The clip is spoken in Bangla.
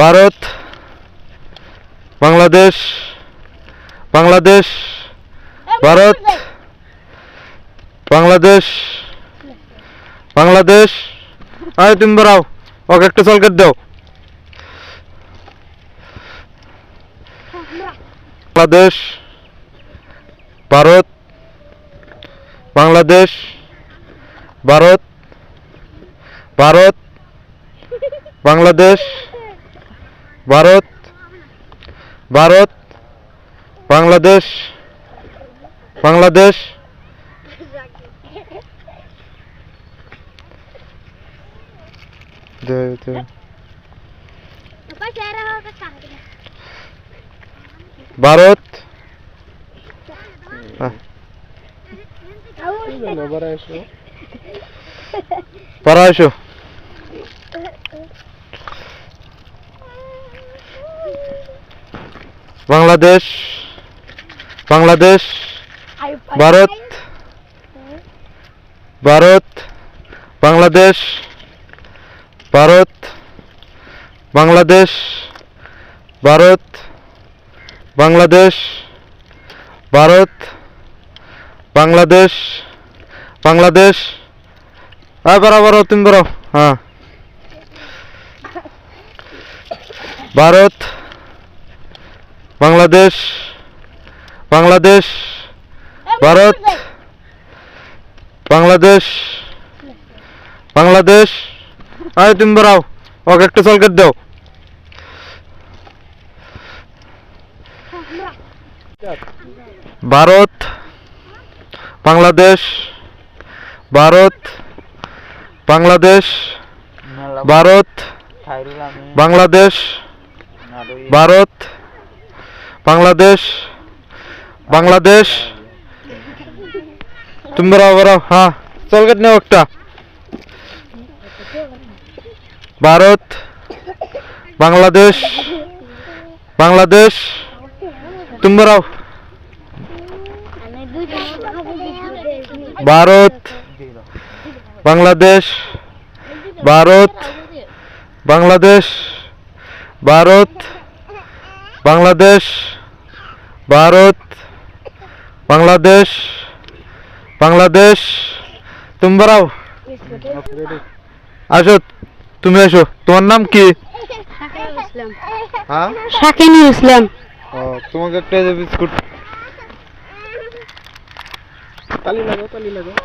ভারত, বাংলাদেশ বাংলাদেশ, ভারত, বাংলাদেশ বাংলাদেশ। আরে তুমি বেরাও ওকে একটা সলকেট দাও। বাংলাদেশ, ভারত বাংলাদেশ, ভারত ভারত, বাংলাদেশ। ভারত ভারত বাংলাদেশ বাংলাদেশ দে- দে- ভারত আহ, পড়া এসো বাংলাদেশ বাংলাদেশ ভারত ভারত বাংলাদেশ ভারত বাংলাদেশ ভারত বাংলাদেশ ভারত বাংলাদেশ বাংলাদেশ। হ্যাঁ বরাবর তুমি বড় হ্যাঁ। ভারত বাংলাদেশ বাংলাদেশ, ভারত, বাংলাদেশ বাংলাদেশ। আরে তুমি বেরাও ওকে একটা সলকেট দাও। ভারত, বাংলাদেশ ভারত বাংলাদেশ ভারত বাংলাদেশ, ভারত বাংলাদেশ বাংলাদেশ। তুমি বেরাও বেরাও হ্যাঁ চলকেট নেও একটা। ভারত, বাংলাদেশ বাংলাদেশ। তুমি ভারত, বাংলাদেশ ভারত বাংলাদেশ, ভারত। বাংলাদেশ ভারত বাংলাদেশ বাংলাদেশ। তুমি বেরাও আসো তুমি আসো। তোমার নাম কি? হ্যাঁ? শাকিনুল ইসলাম। ও তোমাকে একটা বিস্কুট। তালি লাগাও তালি লাগাও।